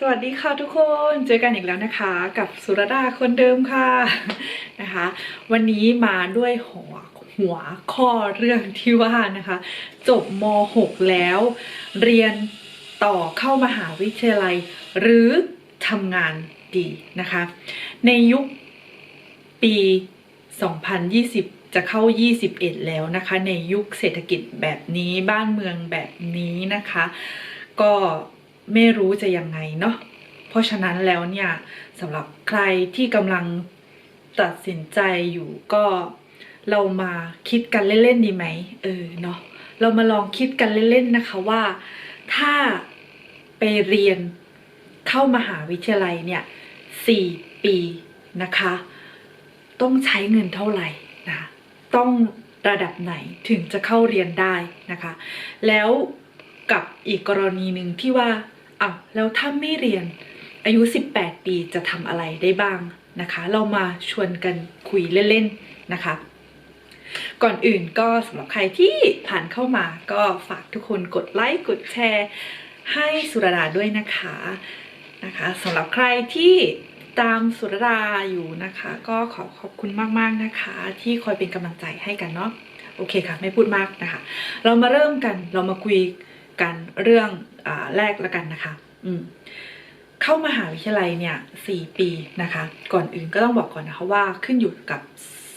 สวัสดีค่ะทุกคนเจอกันอีกแล้วนะคะ กับสุรดาคนเดิมค่ะนะคะ วันนี้มาด้วยหัวหัวข้อเรื่องที่ว่านะคะ จบม .6 แล้ว เรียนต่อเข้ามหาวิทยาลัย หรือทำงานดีนะคะ ในยุคปี 2020 จะเข้า 21 แล้วนะคะ ในยุคเศรษฐกิจแบบนี้บ้านเมืองแบบนี้นะคะ ก็ ไม่รู้จะยังไงเนาะเพราะฉะนั้นแล้วเนี่ยสำหรับใครที่กำลังตัดสินใจอยู่ก็เรามาคิดกันเล่นๆดีไหมเออเนาะเรามาลองคิดกันเล่นๆนะคะว่า ถ้าไปเรียนเข้ามหาวิทยาลัยเนี่ยสี่ปีนะคะ ต้องใช้เงินเท่าไหร่นะต้องระดับไหนถึงจะเข้าเรียนได้นะคะ แล้วกับอีกกรณีหนึ่งที่ว่า อ้าวแล้วถ้าไม่เรียนอายุ 18 ปีจะทำอะไรได้บ้างนะคะ เรามาชวนกันคุยเล่นๆนะคะ ก่อนอื่นก็สำหรับใครที่ผ่านเข้ามาก็ฝากทุกคนกดไลค์กดแชร์ ให้สุรดาด้วยนะคะนะคะสำหรับใครที่ตามสุรดาอยู่นะคะ ก็ขอขอบคุณมากๆนะคะ ที่คอยเป็นกำลังใจให้กันเนาะโอเคค่ะ ไม่พูดมากนะคะ เรามาเริ่มกันเรามาคุยกันเรื่อง แรกล้วกันนะคะ อืมเข้ามหาวิทยาลัยเนี่ยสี่ปีนะคะ ก่อนอื่นก็ต้องบอกก่อนนะคะว่าขึ้นอยู่กับ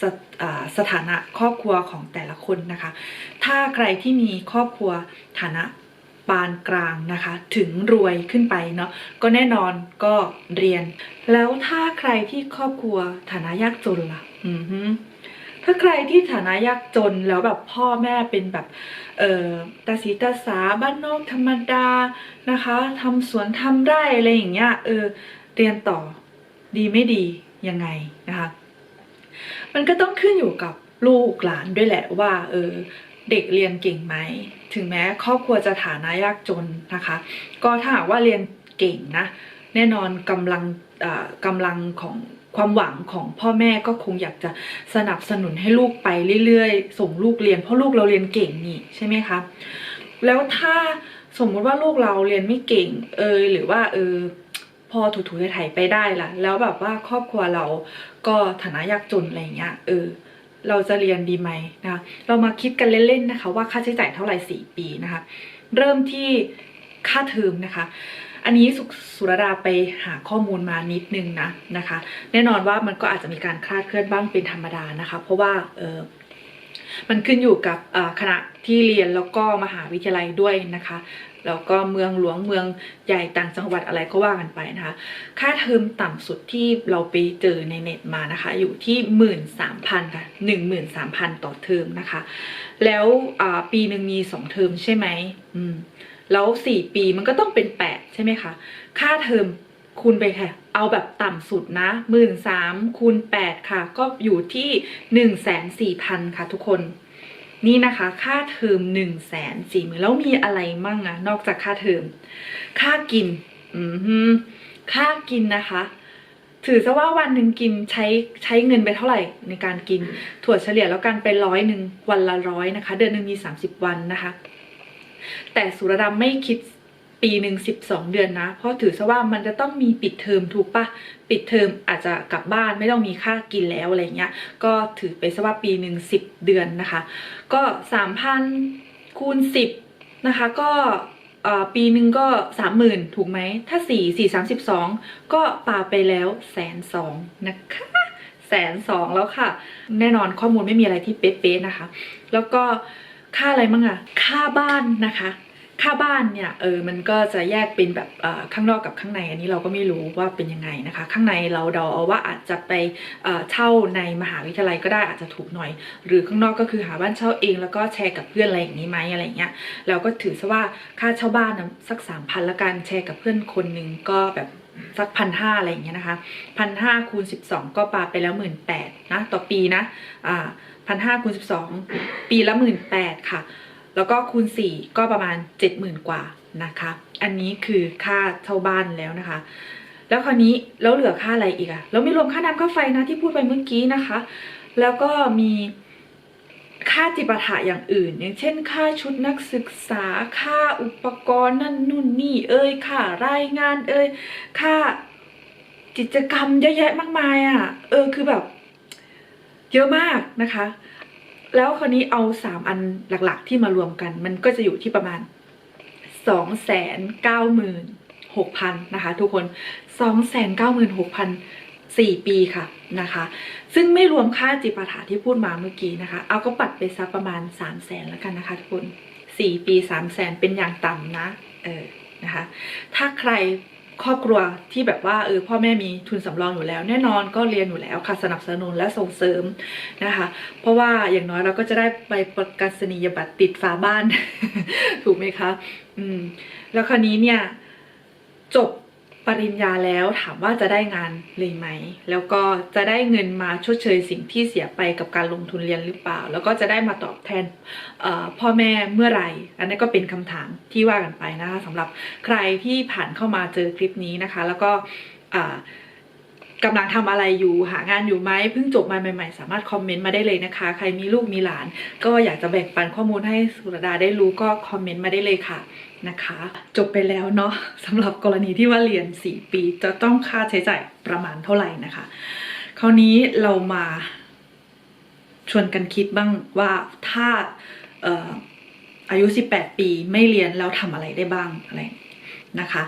สถาสถานะครอบครัวของแต่ละคนนะคะ ถ้าใครที่มีครอบครัวฐานะปานกลางนะคะ ถึงรวยขึ้นไปเนาะก็แน่นอนก็เรียน แล้วถ้าใครที่ครอบครัวฐานะยากจนล่ะ อือฮึ ถ้าใครที่ฐานะยากจนแล้วแบบพ่อแม่เป็นแบบเออตาสีตาสาบ้านนอกธรรมดานะคะทำสวนทำไร่อะไรอย่างเงี้ยเออเรียนต่อดีไม่ดียังไงนะคะมันก็ต้องขึ้นอยู่กับลูกหลานด้วยแหละว่าเออเด็กเรียนเก่งไหม ถึงแม้ครอบครัวจะฐานะยากจนนะคะ ก็ถ้าหากว่าเรียนเก่งนะ แน่นอนกำลังอ่ากำลังของ ความหวังของพ่อแม่ก็คงอยากจะสนับสนุนให้ลูกไปเรื่อยๆ ส่งลูกเรียน เพราะลูกเราเรียนเก่งนี่ใช่ไหมคะ แล้วถ้าสมมติว่าลูกเราเรียนไม่เก่ง เออหรือว่าเออพอถูๆไถๆไปได้ล่ะ แล้วแบบว่าครอบครัวเราก็ฐานะยากจนอะไรเงี้ยเออเราจะเรียนดีไหมนะคะเรามาคิดกันเล่นๆนะคะ ว่าค่าใช้จ่ายเท่าไหร่สี่ปีนะคะ เริ่มที่ค่าเทอมนะคะ อันนี้สุสรดาไปหาข้อมูลมานิดนึงนะนะคะ แน่นอนว่ามันก็อาจจะมีการคลาดเคลื่อนบ้างเป็นธรรมดานะคะ เพราะว่าเออมันขึ้นอยู่กับคณะที่เรียนแล้วก็มหาวิทยาลัยด้วยนะคะแล้วก็เมืองหลวงเมืองใหญ่ต่างจังหวัดอะไรก็ว่ากันไปนะคะ ค่าเทอมต่ำสุดที่เราไปเจอในเน็ตมานะคะ อยู่ที่หมื่นสามพันค่ะหนึ่งหมื่นสามพันต่อเทอมนะคะ แล้วปีหนึ่งมีสองเทอมใช่ไหมอืม แล้วสี่ปีมันก็ต้องเป็นแปดใช่ไหมคะ ค่าเทอมคูณไปค่ะ เอาแบบต่ำสุดนะหมื่นสามคูณแปดค่ะ ก็อยู่ที่หนึ่งแสนสี่พันค่ะทุกคน นี่นะคะ ค่าเทอมหนึ่งแสนสี่หมื่นแล้วมีอะไรมั่งอะนอกจากค่าเทอม ค่ากิน อืมค่ากินนะคะ ถือซะว่าวันหนึ่งกินใช้ใช้เงินไปเท่าไหร่ในการกิน ถั่วเฉลี่ยแล้วกันไปร้อยหนึ่งวันละร้อยนะคะ เดือนหนึ่งมีสามสิบวันนะคะ แต่สุรดำไม่คิดปีหนึ่งสิบสองเดือนนะ เพราะถือซะว่ามันจะต้องมีปิดเทอมถูกปะปิดเทอมอาจจะกลับบ้านไม่ต้องมีค่ากินแล้วอะไรเงี้ย ก็ถือไปซะว่าปีหนึ่งสิบเดือนนะคะ ก็สามพันคูณสิบนะคะ ก็ปีหนึ่งก็สามหมื่นถูกไหม ถ้าสี่สี่สามสิบสองก็ปาไปแล้วแสนสองนะคะแสนสองแล้วค่ะ แน่นอนข้อมูลไม่มีอะไรที่เป๊ะๆนะคะ แล้วก็ ค่าอะไรมั่งอะค่าบ้านนะคะ ค่าบ้านเนี่ยเออมันก็จะแยกเป็นแบบข้างนอกกับข้างใน อันนี้เราก็ไม่รู้ว่าเป็นยังไงนะคะ ข้างในเราเดาเอาว่าอาจจะไปเอ่อเช่าในมหาวิทยาลัยก็ได้อาจจะถูกหน่อย หรือข้างนอกก็คือหาบ้านเช่าเองแล้วก็แชร์กับเพื่อนอะไรอย่างนี้ไหมอะไรเงี้ยเราก็ถือซะว่าค่าเช่าบ้านนะสักสามพันละกันแชร์กับเพื่อนคนหนึ่งก็แบบ สักพันห้าอะไรอย่างเงี้ยนะคะพันห้าคูณสิบสองก็ปาไปแล้วหมื่นแปดนะต่อปีนะอ่าพันห้าคูณสิบสองปีละหมื่นแปดค่ะ แล้วก็คูณ4ก็ประมาณ70,000กว่านะคะ อันนี้คือค่าเช่าบ้านแล้วนะคะ แล้วคราวนี้แล้วเหลือค่าอะไรอีกอะแล้วไม่รวมค่าน้ำค่าไฟนะที่พูดไปเมื่อกี้นะคะ แล้วก็มี ค่าจิปาถะอย่างอื่น อย่างเช่น ค่าชุดนักศึกษา ค่าอุปกรณ์นั่นนู่นนี่เอ้ยค่ารายงานเอ้ยค่ากิจกรรมเยอะแยะมากมายอะ่ะ เออคือแบบ เยอะมากนะคะ แล้วคราวนี้เอาสามอันหลักๆ ที่มารวมกัน มันก็จะอยู่ที่ประมาณสองแสนเก้าหมื่นหกพันนะคะ ทุกคนสองแสนเก้าหมื่นหกพัน สี่ปีค่ะนะคะ ซึ่งไม่รวมค่าจิปาถะที่พูดมาเมื่อกี้นะคะ เอาก็ปัดไปซักประมาณสามแสนแล้วกันนะคะทุกคนสี่ปีสามแสนเป็นอย่างต่ำนะเออนะคะ ถ้าใครครอบครัวที่แบบว่าเออพ่อแม่มีทุนสำรองอยู่แล้ว แน่นอนก็เรียนอยู่แล้วค่ะสนับสนุนและส่งเสริมนะคะ เพราะว่าอย่างน้อยเราก็จะได้ใบประกาศนียบัตรติดฝาบ้าน ถูกไหมคะ อืม แล้วคราวนี้เนี่ย จบ ปริญญาแล้วถามว่าจะได้งานเลยไหม แล้วก็จะได้เงินมาชดเชยสิ่งที่เสียไปกับการลงทุนเรียนหรือเปล่า แล้วก็จะได้มาตอบแทนพ่อแม่เมื่อไหร่ อันนี้ก็เป็นคำถามที่ว่ากันไปนะคะสำหรับใครที่ผ่านเข้ามาเจอคลิปนี้นะคะ แล้วก็อ่ากำลังทำอะไรอยู่หางานอยู่ไหมเพิ่งจบมาใหม่ๆ สามารถคอมเมนต์มาได้เลยนะคะ ใครมีลูกมีหลาน ก็อยากจะแบ่งปันข้อมูลให้สุรดาได้รู้ก็คอมเมนต์มาได้เลยค่ะ นะคะ จบไปแล้วเนาะสำหรับกรณีที่ว่าเรียน 4 ปีจะต้องค่าใช้จ่ายประมาณเท่าไหร่นะคะ คราวนี้เรามาชวนกันคิดบ้างว่าถ้าเอ่อายุ 18 ปีไม่เรียนแล้วทำอะไรได้บ้างอะไรนะคะ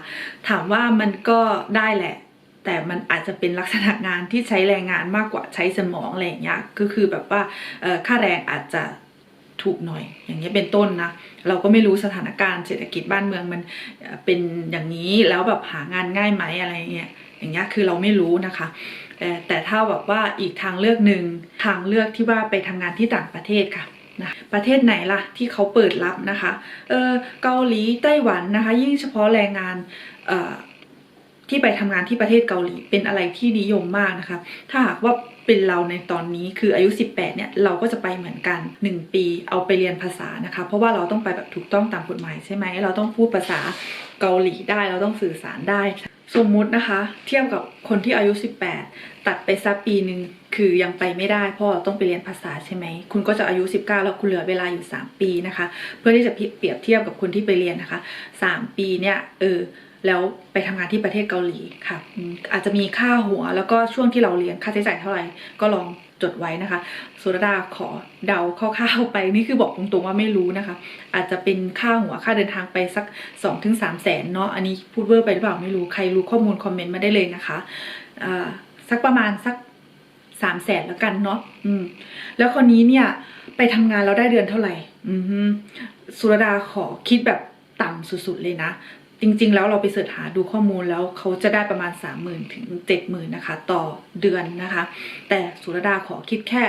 ถามว่ามันก็ได้แหละ แต่มันอาจจะเป็นลักษณะงานที่ใช้แรงงานมากกว่าใช้สมองอะไรอย่างเงี้ยก็คือแบบว่าค่าแรงอาจจะ ถูกหน่อย อย่างเงี้เป็นต้นนะ เราก็ไม่รู้สถานการณ์เศรษฐกิจบ้านเมืองมันเป็นอย่างนี้แล้วแบบหางานง่ายไหมอะไรเงี้ยอย่างเงี้ยคือเราไม่รู้นะคะ แต่แต่ถ้าแบบว่าอีกทางเลือกหนึ่งทางเลือกที่ว่าไปทำงานที่ต่างประเทศค่ะนะประเทศไหนล่ะที่เขาเปิดรับนะคะเออเกาหลีไต้หวันนะคะ ยิ่งเฉพาะแรงงานเอ่อ ที่ไปทำงานที่ประเทศเกาหลีเป็นอะไรที่นิยมมากนะคะ ถ้าหากว่าเป็นเราในตอนนี้คืออายุ 18 เนี่ย เราก็จะไปเหมือนกัน 1 ปีเอาไปเรียนภาษานะคะ เพราะว่าเราต้องไปแบบถูกต้องตามกฎหมายใช่ไหม เราต้องพูดภาษาเกาหลีได้ เราต้องสื่อสารได้ สมมุตินะคะ เทียบกับคนที่อายุ 18 ตัดไปสักปีหนึ่งคือยังไปไม่ได้เพราะเราต้องไปเรียนภาษาใช่ไหม คุณก็จะอายุ 19 แล้วคุณเหลือเวลาอยู่ 3 ปีนะคะ เพื่อที่จะเปรียบเทียบกับคนที่ไปเรียนนะคะ 3 ปีเนี่ยเออ แล้วไปทำงานที่ประเทศเกาหลีค่ะ อาจจะมีค่าหัวแล้วก็ช่วงที่เราเรียนค่าใช้จ่ายเท่าไหร่ก็ลองจดไว้นะคะสุรดาขอเดาคร่าวๆไปนี่คือบอกตรงๆว่าไม่รู้นะคะ อาจจะเป็นค่าหัวค่าเดินทางไปสัก2อถึงสามแสนเนาะอันนี้พูดเวอร์ไปหรือเปล่าไม่รู้ใครรู้ข้อมูลคอมเมนต์มาได้เลยนะคะอ่าสักประมาณสักสามแสนแล้วกันเนาะอืม แล้วคนนี้เนี่ย ไปทำงานแล้วได้เดือนเท่าไหร่ อือฮึสุรดาขอคิดแบบต่ำสุดๆเลยนะ จริง ๆ แล้วเราไปเสิร์ชหาดูข้อมูลแล้วเขาจะได้ประมาณ 3 0,000 ถึง 70,000 นะคะ ต่อเดือนนะคะ แต่สุรดาขอคิดแค่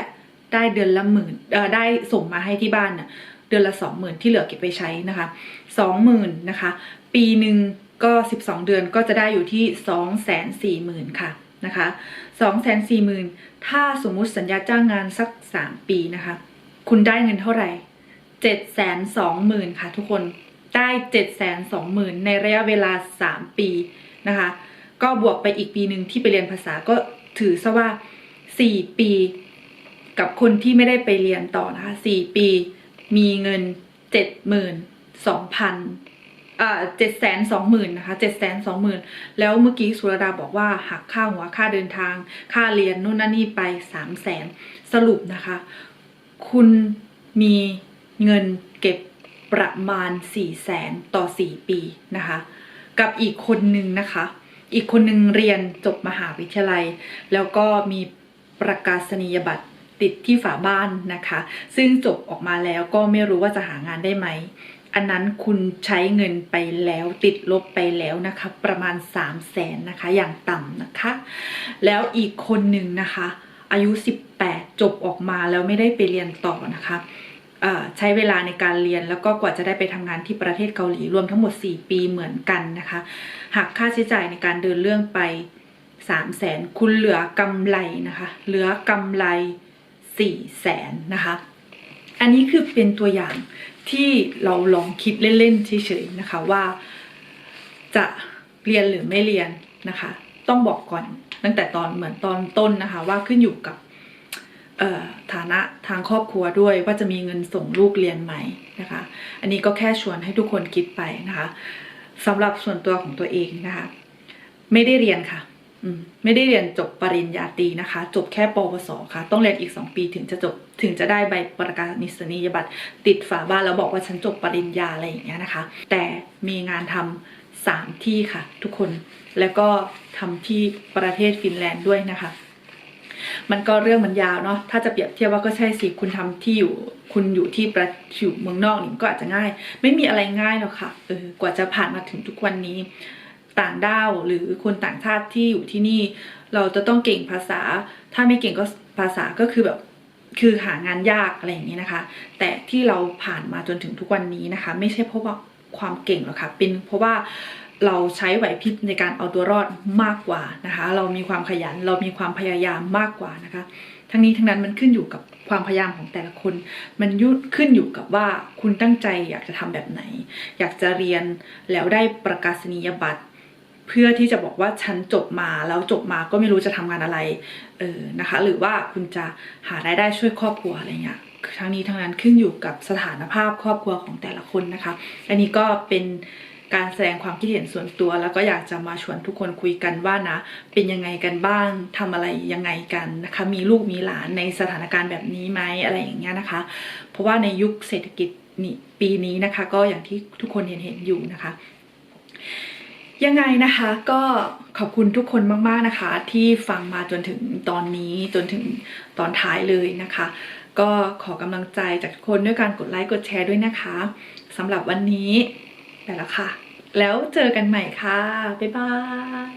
ได้เดือนละหมื่นได้ส่งมาให้ที่บ้านน่ะเดือนละ 20,000 ที่เหลือเก็บไปใช้นะคะ 20,000 นะคะ ปีหนึ่งก็ 12 เดือนก็จะได้อยู่ที่ 240,000 ค่ะนะคะ 240,000 ถ้าสมมุติสัญญาจ้างงานสัก 3 ปีนะคะ คุณได้เงินเท่าไหร่ 720,000 ค่ะทุกคน ได้720,000ในระยะเวลา 3 ปีนะคะ ก็บวกไปอีกปีหนึ่งที่ไปเรียนภาษาก็ถือซะว่า 4 ปี กับคนที่ไม่ได้ไปเรียนต่อนะคะ 4 ปีมีเงิน 72,000อ่า720,000นะคะ720,000แล้วเมื่อกี้สุรดาบอกว่าหักค่าหัวค่าเดินทาง ค่าเรียนนู่นนั่นนี่ไป300,000สรุปนะคะ คุณมีเงินเก็บ ประมาณ 4 0 0แสนต่อ 4 ปีนะคะ กับอีกคนนึงนะคะ อีกคนนึงเรียนจบมหาวิทยาลัย แล้วก็มีประกาศนียบัตรติดที่ฝาบ้านนะคะ ซึ่งจบออกมาแล้วก็ไม่รู้ว่าจะหางานได้ไหม อันนั้นคุณใช้เงินไปแล้วติดลบไปแล้วนะคะ ประมาณ 3 0 0แสนนะคะ อย่างต่ำนะคะ แล้วอีกคนหนึ่งนะคะ อายุ 18 จบออกมาแล้วไม่ได้ไปเรียนต่อนะคะ ใช้เวลาในการเรียนแล้วก็กว่าจะได้ไปทำงานที่ประเทศเกาหลีรวมทั้งหมด 4 ปีเหมือนกันนะคะหักค่าใช้จ่ายในการเดินเรื่องไป 3 0 0แสนคุณเหลือกำไรนะคะ เหลือกำไร 4 0 0แสนนะคะ อันนี้คือเป็นตัวอย่างที่เราลองคิดเล่นๆเฉยๆนะคะว่าจะเรียนหรือไม่เรียนนะคะ ต้องบอกก่อนตั้งแต่ตอนเหมือนตอนต้นนะคะ ว่าขึ้นอยู่กับ ฐานะทางครอบครัวด้วยว่าจะมีเงินส่งลูกเรียนไหมนะคะ อันนี้ก็แค่ชวนให้ทุกคนคิดไปนะคะสำหรับส่วนตัวของตัวเองนะคะ ไม่ได้เรียนค่ะมไม่ได้เรียนจบปริญญาตรีนะคะ จบแค่ปวสค่ะ ต้องเรียนอีก 2 ปีถึงจะจบถึงจะได้ใบประกาศนียบัตรติดฝาบ้านแล้วบอกว่าฉันจบปริญญาอะไรอย่างเงี้ยนะคะ แต่มีงานทำสามที่ค่ะ ทุกคนแล้วก็ทำที่ประเทศฟินแลนด์ด้วยนะคะ มันก็เรื่องมันยาวเนาะถ้าจะเปรียบเทียบว่าก็ใช่สิคุณทำที่อยู่ คุณอยู่ที่ประอยู่เมืองนอกนี่ก็อาจจะง่าย ไม่มีอะไรง่ายหรอกค่ะเออกว่าจะผ่านมาถึงทุกวันนี้ ต่างด้าวหรือคนต่างชาติที่อยู่ที่นี่ เราจะต้องเก่งภาษา ถ้าไม่เก่งก็ภาษาก็คือแบบคือหางานยากอะไรอย่างนี้นะคะ แต่ที่เราผ่านมาจนถึงทุกวันนี้นะคะ ไม่ใช่เพราะว่าความเก่งหรอกค่ะเป็นเพราะว่า เราใช้ไหวพริบในการเอาตัวรอดมากกว่านะคะ เรามีความขยันเรามีความพยายามมากกว่านะคะ ทั้งนี้ทั้งนั้นมันขึ้นอยู่กับความพยายามของแต่ละคน มันยุขึ้นอยู่กับว่าคุณตั้งใจอยากจะทำแบบไหน อยากจะเรียนแล้วได้ประกาศนียบัตร เพื่อที่จะบอกว่าฉันจบมาแล้วจบมาก็ไม่รู้จะทำงานอะไรเออนะคะ หรือว่าคุณจะหารายได้ช่วยครอบครัวอะไรเงี้ยทั้งนี้ทั้งนั้นขึ้นอยู่กับสถานภาพครอบครัวของแต่ละคนนะคะ อันนี้ก็เป็น การแสดงความคิดเห็นส่วนตัว แล้วก็อยากจะมาชวนทุกคนคุยกันว่านะ เป็นยังไงกันบ้างทำอะไรยังไงกันนะคะ มีลูกมีหลานในสถานการณ์แบบนี้ไหมอะไรอย่างเงี้ยนะคะ เพราะว่าในยุคเศรษฐกิจนี่ปีนี้นะคะ ก็อย่างที่ทุกคนเห็นเห็นอยู่นะคะยังไงนะคะก็ขอบคุณทุกคนมากๆนะคะ ที่ฟังมาจนถึงตอนนี้จนถึงตอนท้ายเลยนะคะ ก็ขอกำลังใจจากทุกคนด้วยการกดไลค์กดแชร์ด้วยนะคะสำหรับวันนี้ ไปแล้วค่ะ แล้วเจอกันใหม่ค่ะ บ๊ายบาย